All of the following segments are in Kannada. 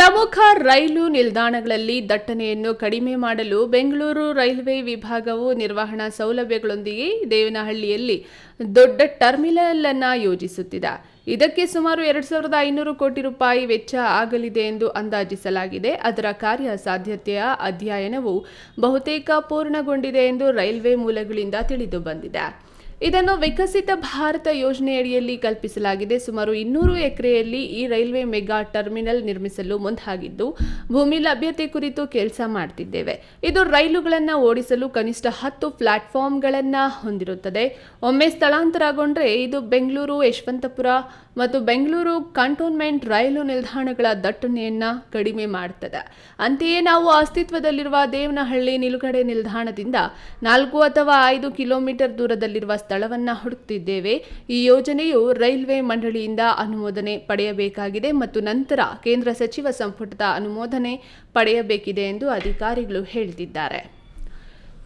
ಪ್ರಮುಖ ರೈಲು ನಿಲ್ದಾಣಗಳಲ್ಲಿ ದಟ್ಟಣೆಯನ್ನು ಕಡಿಮೆ ಮಾಡಲು ಬೆಂಗಳೂರು ರೈಲ್ವೆ ವಿಭಾಗವು ನಿರ್ವಹಣಾ ಸೌಲಭ್ಯಗಳೊಂದಿಗೆ ದೇವನಹಳ್ಳಿಯಲ್ಲಿ ದೊಡ್ಡ ಟರ್ಮಿನಲ್ ಅನ್ನು ಯೋಜಿಸುತ್ತಿದೆ. ಇದಕ್ಕೆ ಸುಮಾರು ಎರಡು ಸಾವಿರದ ಐನೂರು ಕೋಟಿ ರೂಪಾಯಿ ವೆಚ್ಚ ಆಗಲಿದೆ ಎಂದು ಅಂದಾಜಿಸಲಾಗಿದೆ. ಅದರ ಕಾರ್ಯ ಸಾಧ್ಯತೆಯ ಅಧ್ಯಯನವು ಬಹುತೇಕ ಪೂರ್ಣಗೊಂಡಿದೆ ಎಂದು ರೈಲ್ವೆ ಮೂಲಗಳಿಂದ ತಿಳಿದು ಬಂದಿದೆ. ಇದನ್ನು ವಿಕಸಿತ ಭಾರತ ಯೋಜನೆಯಡಿಯಲ್ಲಿ ಕಲ್ಪಿಸಲಾಗಿದೆ. ಸುಮಾರು ಇನ್ನೂರು ಎಕರೆಯಲ್ಲಿ ಈ ರೈಲ್ವೆ ಮೆಗಾ ಟರ್ಮಿನಲ್ ನಿರ್ಮಿಸಲು ಮುಂದಾಗಿದ್ದು, ಭೂಮಿ ಲಭ್ಯತೆ ಕುರಿತು ಕೆಲಸ ಮಾಡ್ತಿದ್ದೇವೆ. ಇದು ರೈಲುಗಳನ್ನು ಓಡಿಸಲು ಕನಿಷ್ಠ ಹತ್ತು ಪ್ಲಾಟ್ಫಾರ್ಮ್ಗಳನ್ನು ಹೊಂದಿರುತ್ತದೆ. ಒಮ್ಮೆ ಸ್ಥಳಾಂತರಗೊಂಡ್ರೆ ಇದು ಬೆಂಗಳೂರು, ಯಶವಂತಪುರ ಮತ್ತು ಬೆಂಗಳೂರು ಕಂಟೋನ್ಮೆಂಟ್ ರೈಲು ನಿಲ್ದಾಣಗಳ ದಟ್ಟಣೆಯನ್ನು ಕಡಿಮೆ ಮಾಡುತ್ತದೆ ಅಂತೆಯೇ ನಾವು ಅಸ್ತಿತ್ವದಲ್ಲಿರುವ ದೇವನಹಳ್ಳಿ ನಿಲುಗಡೆ ನಿಲ್ದಾಣದಿಂದ ನಾಲ್ಕು ಅಥವಾ ಐದು ಕಿಲೋಮೀಟರ್ ದೂರದಲ್ಲಿರುವ ಸ್ಥಳವನ್ನು ಹುಡುಕ್ತಿದ್ದೇವೆ. ಈ ಯೋಜನೆಯು ರೈಲ್ವೆ ಮಂಡಳಿಯಿಂದ ಅನುಮೋದನೆ ಪಡೆಯಬೇಕಾಗಿದೆ ಮತ್ತು ನಂತರ ಕೇಂದ್ರ ಸಚಿವ ಸಂಪುಟದ ಅನುಮೋದನೆ ಪಡೆಯಬೇಕಿದೆ ಎಂದು ಅಧಿಕಾರಿಗಳು ಹೇಳ್ತಿದ್ದಾರೆ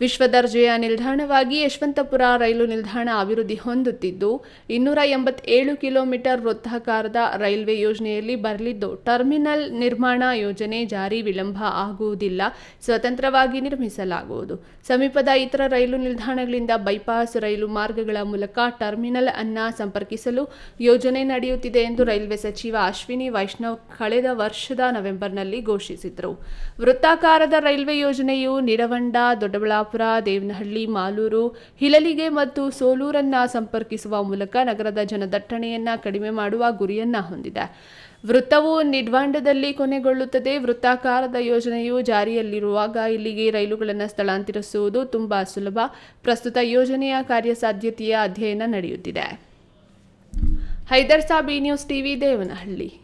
ವಿಶ್ವ ದರ್ಜೆಯ ನಿಲ್ದಾಣವಾಗಿ ಯಶವಂತಪುರ ರೈಲು ನಿಲ್ದಾಣ ಅಭಿವೃದ್ಧಿ ಹೊಂದುತ್ತಿದ್ದು, ಇನ್ನೂರ ಎಂಬತ್ತೇಳು ಕಿಲೋಮೀಟರ್ ವೃತ್ತಾಕಾರದ ರೈಲ್ವೆ ಯೋಜನೆಯಲ್ಲಿ ಬರಲಿದ್ದು, ಟರ್ಮಿನಲ್ ನಿರ್ಮಾಣ ಯೋಜನೆ ಜಾರಿ ವಿಳಂಬ ಆಗುವುದಿಲ್ಲ, ಸ್ವತಂತ್ರವಾಗಿ ನಿರ್ಮಿಸಲಾಗುವುದು. ಸಮೀಪದ ಇತರ ರೈಲು ನಿಲ್ದಾಣಗಳಿಂದ ಬೈಪಾಸ್ ರೈಲು ಮಾರ್ಗಗಳ ಮೂಲಕ ಟರ್ಮಿನಲ್ ಅನ್ನ ಸಂಪರ್ಕಿಸಲು ಯೋಜನೆ ನಡೆಯುತ್ತಿದೆ ಎಂದು ರೈಲ್ವೆ ಸಚಿವ ಅಶ್ವಿನಿ ವೈಷ್ಣವ್ ಕಳೆದ ವರ್ಷದ ನವೆಂಬರ್ನಲ್ಲಿ ಘೋಷಿಸಿದರು. ವೃತ್ತಾಕಾರದ ರೈಲ್ವೆ ಯೋಜನೆಯು ನಿಡವಂಡ ದೊಡ್ಡಬಳ್ಳಾಪುರ ದೇವನಹಳ್ಳಿ, ಮಾಲೂರು, ಹಿಲಲಿಗೆ ಮತ್ತು ಸೋಲೂರನ್ನ ಸಂಪರ್ಕಿಸುವ ಮೂಲಕ ನಗರದ ಜನದಟ್ಟಣೆಯನ್ನ ಕಡಿಮೆ ಮಾಡುವ ಗುರಿಯನ್ನ ಹೊಂದಿದೆ. ವೃತ್ತವು ನಿಡ್ವಾಂಡದಲ್ಲಿ ಕೊನೆಗೊಳ್ಳುತ್ತದೆ. ವೃತ್ತಾಕಾರದ ಯೋಜನೆಯು ಜಾರಿಯಲ್ಲಿರುವಾಗ ಇಲ್ಲಿಗೆ ರೈಲುಗಳನ್ನು ಸ್ಥಳಾಂತರಿಸುವುದು ತುಂಬಾ ಸುಲಭ. ಪ್ರಸ್ತುತ ಯೋಜನೆಯ ಕಾರ್ಯಸಾಧ್ಯತೆಯ ಅಧ್ಯಯನ ನಡೆಯುತ್ತಿದೆ. Haider Sabi news TV, Devanahalli.